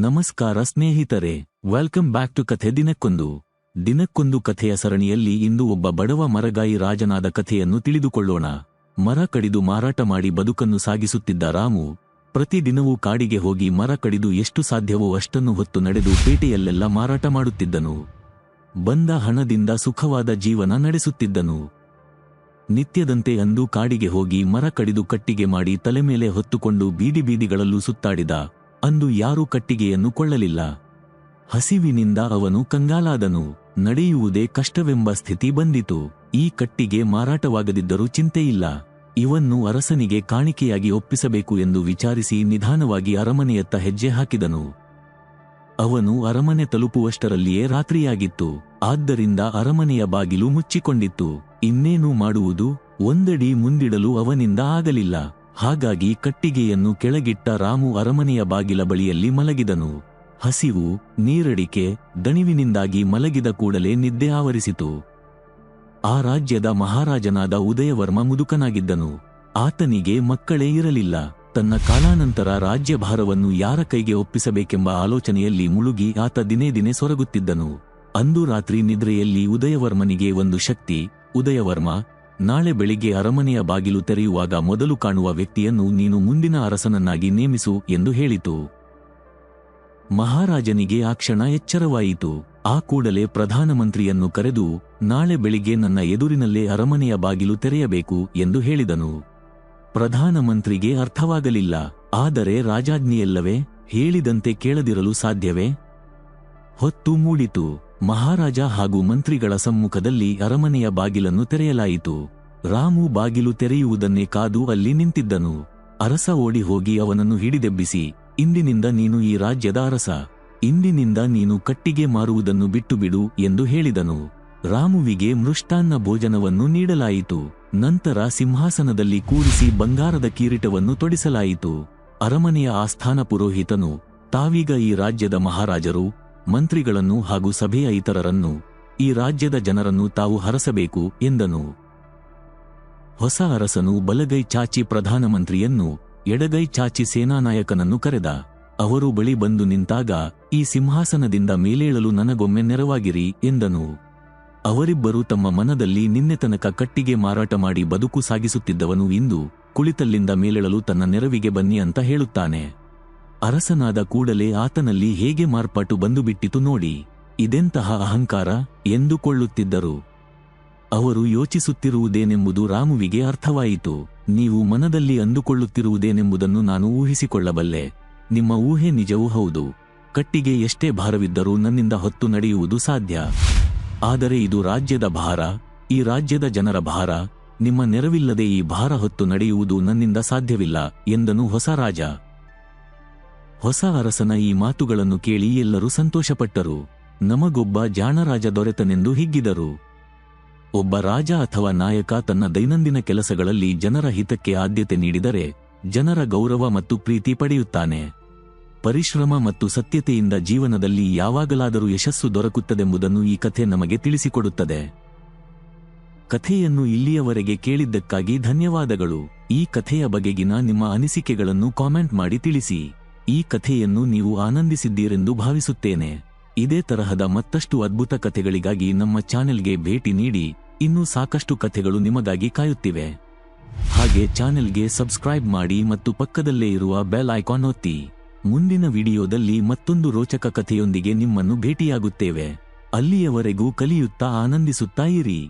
ನಮಸ್ಕಾರ ಸ್ನೇಹಿತರೆ welcome back to ಕಥೆ ದಿನಕ್ಕೊಂದು. ದಿನಕ್ಕೊಂದು ಕಥೆಯ ಸರಣಿಯಲ್ಲಿ ಇಂದು ಒಬ್ಬ ಬಡವ ಮರಗಾಯಿ ರಾಜನಾದ ಕಥೆಯನ್ನು ತಿಳಿದುಕೊಳ್ಳೋಣ. ಮರ ಕಡಿದು ಮಾರಾಟ ಮಾಡಿ ಬದುಕನ್ನು ಸಾಗಿಸುತ್ತಿದ್ದ ರಾಮು, ಪ್ರತಿದಿನವೂ ಕಾಡಿಗೆ ಹೋಗಿ ಮರ ಕಡಿದು ಎಷ್ಟು ಸಾಧ್ಯವೋ ಅಷ್ಟನ್ನು ಹೊತ್ತು ನಡೆದು ಪೇಟೆಯಲ್ಲೆಲ್ಲ ಮಾರಾಟ ಮಾಡುತ್ತಿದ್ದನು. ಬಂದ ಹಣದಿಂದ ಸುಖವಾದ ಜೀವನ ನಡೆಸುತ್ತಿದ್ದನು. ನಿತ್ಯದಂತೆ ಅಂದು ಕಾಡಿಗೆ ಹೋಗಿ ಮರ ಕಡಿದು ಕಟ್ಟಿಗೆ ಮಾಡಿ ತಲೆ ಮೇಲೆ ಹೊತ್ತುಕೊಂಡು ಬೀದಿ ಬೀದಿಗಳಲ್ಲೂ ಸುತ್ತಾಡಿದ. ಅಂದು ಯಾರೂ ಕಟ್ಟಿಗೆಯನ್ನು ಕೊಳ್ಳಲಿಲ್ಲ. ಹಸಿವಿನಿಂದ ಅವನು ಕಂಗಾಲಾದನು, ನಡೆಯುವುದೇ ಕಷ್ಟವೆಂಬ ಸ್ಥಿತಿ ಬಂದಿತು. ಈ ಕಟ್ಟಿಗೆ ಮಾರಾಟವಾಗದಿದ್ದರೂ ಚಿಂತೆಯಿಲ್ಲ. ಇವನ್ನು ಅರಸನಿಗೆ ಕಾಣಿಕೆಯಾಗಿ ಒಪ್ಪಿಸಬೇಕು ಎಂದು ವಿಚಾರಿಸಿ ನಿಧಾನವಾಗಿ ಅರಮನೆಯತ್ತ ಹೆಜ್ಜೆ ಹಾಕಿದನು. ಅವನು ಅರಮನೆ ತಲುಪುವಷ್ಟರಲ್ಲಿಯೇ ರಾತ್ರಿಯಾಗಿತ್ತು. ಆದ್ದರಿಂದ ಅರಮನೆಯ ಬಾಗಿಲು ಮುಚ್ಚಿಕೊಂಡಿತ್ತು. ಇನ್ನೇನು ಮಾಡುವುದು, ಒಂದಡಿ ಮುಂದಿಡಲು ಅವನಿಂದ ಆಗಲಿಲ್ಲ. ಹಾಗಾಗಿ ಕಟ್ಟಿಗೆಯನ್ನು ಕೆಳಗಿಟ್ಟ ರಾಮು ಅರಮನೆಯ ಬಾಗಿಲ ಬಳಿಯಲ್ಲಿ ಮಲಗಿದನು. ಹಸಿವು, ನೀರಡಿಕೆ, ದಣಿವಿನಿಂದಾಗಿ ಮಲಗಿದ ಕೂಡಲೇ ನಿದ್ದೆ ಆವರಿಸಿತು. ಆ ರಾಜ್ಯದ ಮಹಾರಾಜನಾದ ಉದಯವರ್ಮ ಮುದುಕನಾಗಿದ್ದನು. ಆತನಿಗೆ ಮಕ್ಕಳೇ ಇರಲಿಲ್ಲ. ತನ್ನ ಕಾಲಾನಂತರ ರಾಜ್ಯಭಾರವನ್ನು ಯಾರ ಕೈಗೆ ಒಪ್ಪಿಸಬೇಕೆಂಬ ಆಲೋಚನೆಯಲ್ಲಿ ಮುಳುಗಿ ಆತ ದಿನೇ ದಿನೇ ಸೊರಗುತ್ತಿದ್ದನು. ಅಂದು ರಾತ್ರಿ ನಿದ್ರೆಯಲ್ಲಿ ಉದಯವರ್ಮನಿಗೆ ಒಂದು ಶಕ್ತಿ, ಉದಯವರ್ಮ ನಾಳೆ ಬೆಳಿಗ್ಗೆ ಅರಮನೆಯ ಬಾಗಿಲು ತೆರೆಯುವಾಗ ಮೊದಲು ಕಾಣುವ ವ್ಯಕ್ತಿಯನ್ನು ನೀನು ಮುಂದಿನ ಅರಸನನ್ನಾಗಿ ನೇಮಿಸು ಎಂದು ಹೇಳಿತು. ಮಹಾರಾಜನಿಗೆ ಆ ಕ್ಷಣ ಎಚ್ಚರವಾಯಿತು. ಆ ಕೂಡಲೇ ಪ್ರಧಾನಮಂತ್ರಿಯನ್ನು ಕರೆದು, ನಾಳೆ ಬೆಳಿಗ್ಗೆ ನನ್ನ ಎದುರಿನಲ್ಲೇ ಅರಮನೆಯ ಬಾಗಿಲು ತೆರೆಯಬೇಕು ಎಂದು ಹೇಳಿದನು. ಪ್ರಧಾನಮಂತ್ರಿಗೆ ಅರ್ಥವಾಗಲಿಲ್ಲ. ಆದರೆ ರಾಜಾಜ್ಞೆಯಲ್ಲವೇ, ಹೇಳಿದಂತೆ ಕೇಳದಿರಲು ಸಾಧ್ಯವೇ? ಹೊತ್ತು ಮೂಡಿತು. ಮಹಾರಾಜ ಹಾಗೂ ಮಂತ್ರಿಗಳ ಸಮ್ಮುಖದಲ್ಲಿ ಅರಮನೆಯ ಬಾಗಿಲನ್ನು ತೆರೆಯಲಾಯಿತು. ರಾಮು ಬಾಗಿಲು ತೆರೆಯುವುದನ್ನೇ ಕಾದು ಅಲ್ಲಿ ನಿಂತಿದ್ದನು. ಅರಸ ಓಡಿ ಹೋಗಿ ಅವನನ್ನು ಹಿಡಿದೆಬ್ಬಿಸಿ, ಇಂದಿನಿಂದ ನೀನು ಈ ರಾಜ್ಯದ ಅರಸ. ಇಂದಿನಿಂದ ನೀನು ಕಟ್ಟಿಗೆ ಮಾರುವುದನ್ನು ಬಿಟ್ಟು ಬಿಡು ಎಂದು ಹೇಳಿದನು. ರಾಮುವಿಗೆ ಮೃಷ್ಟಾನ್ನ ಭೋಜನವನ್ನು ನೀಡಲಾಯಿತು. ನಂತರ ಸಿಂಹಾಸನದಲ್ಲಿ ಕೂರಿಸಿ ಬಂಗಾರದ ಕಿರೀಟವನ್ನು ತೊಡಿಸಲಾಯಿತು. ಅರಮನೆಯ ಆಸ್ಥಾನ ಪುರೋಹಿತನು, ತಾವೀಗ ಈ ರಾಜ್ಯದ ಮಹಾರಾಜರು ಮಂತ್ರಿಗಳನ್ನು ಹಾಗೂ ಸಭೆಯ ಇತರರನ್ನು ಈ ರಾಜ್ಯದ ಜನರನ್ನು ತಾವು ಹರಸಬೇಕು ಎಂದನು. ಹೊಸ ಅರಸನು ಬಲಗೈ ಚಾಚಿ ಪ್ರಧಾನಮಂತ್ರಿಯನ್ನು ಎಡಗೈ ಚಾಚಿ ಸೇನಾನಾಯಕನನ್ನು ಕರೆದ. ಅವರು ಬಳಿ ಬಂದು ನಿಂತಾಗ, ಈ ಸಿಂಹಾಸನದಿಂದ ಮೇಲೇಳಲು ನನಗೊಮ್ಮೆ ನೆರವಾಗಿರಿ ಎಂದನು. ಅವರಿಬ್ಬರು ತಮ್ಮ ಮನದಲ್ಲಿ ನಿನ್ನೆ ತನಕ ಕಟ್ಟಿಗೆ ಮಾರಾಟ ಮಾಡಿ ಬದುಕು ಸಾಗಿಸುತ್ತಿದ್ದವನು ಇಂದು ಕುಳಿತಲ್ಲಿಂದ ಮೇಲೇಳಲು ತನ್ನ ನೆರವಿಗೆ ಬನ್ನಿ ಅಂತ ಹೇಳುತ್ತಾನೆ. ಅರಸನಾದ ಕೂಡಲೇ ಆತನಲ್ಲಿ ಹೇಗೆ ಮಾರ್ಪಾಟು ಬಂದುಬಿಟ್ಟಿತು ನೋಡಿ. ಇದೆಂತಹ ಅಹಂಕಾರ? ಎಂದುಕೊಳ್ಳುತ್ತಿದ್ದರು. ಅವರು ಯೋಚಿಸುತ್ತಿರುವುದೇನೆಂಬುದು ರಾಮುವಿಗೆ ಅರ್ಥವಾಯಿತು. ನೀವು ಮನದಲ್ಲಿ ಅಂದುಕೊಳ್ಳುತ್ತಿರುವುದೇನೆಂಬುದನ್ನು ನಾನು ಊಹಿಸಿಕೊಳ್ಳಬಲ್ಲೆ. ನಿಮ್ಮ ಊಹೆ ನಿಜವೂ ಹೌದು. ಕಟ್ಟಿಗೆ ಎಷ್ಟೇ ಭಾರವಿದ್ದರೂ ನನ್ನಿಂದ ಹೊತ್ತು ನಡೆಯುವುದು ಸಾಧ್ಯ. ಆದರೆ ಇದು ರಾಜ್ಯದ ಭಾರ, ಈ ರಾಜ್ಯದ ಜನರ ಭಾರ. ನಿಮ್ಮ ನೆರವಿಲ್ಲದೆ ಈ ಭಾರ ಹೊತ್ತು ನಡೆಯುವುದು ನನ್ನಿಂದ ಸಾಧ್ಯವಿಲ್ಲ ಎಂದನು ಹೊಸ ರಾಜ. ಹೊಸ ಅರಸನ ಈ ಮಾತುಗಳನ್ನು ಕೇಳಿ ಎಲ್ಲರೂ ಸಂತೋಷಪಟ್ಟರು. ನಮಗೊಬ್ಬ ಜಾಣರಾಜ ದೊರೆತನೆಂದು ಹಿಗ್ಗಿದರು. ಒಬ್ಬ ರಾಜ ಅಥವಾ ನಾಯಕ ತನ್ನ ದೈನಂದಿನ ಕೆಲಸಗಳಲ್ಲಿ ಜನರ ಹಿತಕ್ಕೆ ಆದ್ಯತೆ ನೀಡಿದರೆ ಜನರ ಗೌರವ ಮತ್ತು ಪ್ರೀತಿ ಪಡೆಯುತ್ತಾನೆ. ಪರಿಶ್ರಮ ಮತ್ತು ಸತ್ಯತೆಯಿಂದ ಜೀವನದಲ್ಲಿ ಯಾವಾಗಲಾದರೂ ಯಶಸ್ಸು ದೊರಕುತ್ತದೆಂಬುದನ್ನು ಈ ಕಥೆ ನಮಗೆ ತಿಳಿಸಿಕೊಡುತ್ತದೆ. ಕಥೆಯನ್ನು ಇಲ್ಲಿಯವರೆಗೆ ಕೇಳಿದ್ದಕ್ಕಾಗಿ ಧನ್ಯವಾದಗಳು. ಈ ಕಥೆಯ ಬಗೆಗಿನ ನಿಮ್ಮ ಅನಿಸಿಕೆಗಳನ್ನು ಕಾಮೆಂಟ್ ಮಾಡಿ ತಿಳಿಸಿ. ಈ ಕಥೆಯನ್ನು ನೀವು ಆನಂದಿಸಿದ್ದೀರೆಂದು ಭಾವಿಸುತ್ತೇನೆ. ಇದೇ ತರಹದ ಮತ್ತಷ್ಟು ಅದ್ಭುತ ಕಥೆಗಳಿಗಾಗಿ ನಮ್ಮ ಚಾನೆಲ್ಗೆ ಭೇಟಿ ನೀಡಿ, ಇನ್ನೂ ಸಾಕಷ್ಟು ಕಥೆಗಳು ನಿಮಗಾಗಿ ಕಾಯುತ್ತಿವೆ. ಹಾಗೆ ಚಾನೆಲ್ಗೆ ಸಬ್ಸ್ಕ್ರೈಬ್ ಮಾಡಿ ಮತ್ತು ಪಕ್ಕದಲ್ಲೇ ಇರುವ ಬೆಲ್ ಐಕಾನ್ ಒತ್ತಿ. ಮುಂದಿನ ವಿಡಿಯೋದಲ್ಲಿ ಮತ್ತೊಂದು ರೋಚಕ ಕಥೆಯೊಂದಿಗೆ ನಿಮ್ಮನ್ನು ಭೇಟಿಯಾಗುತ್ತೇವೆ. ಅಲ್ಲಿಯವರೆಗೂ ಕಲಿಯುತ್ತಾ ಆನಂದಿಸುತ್ತಾ ಇರಿ.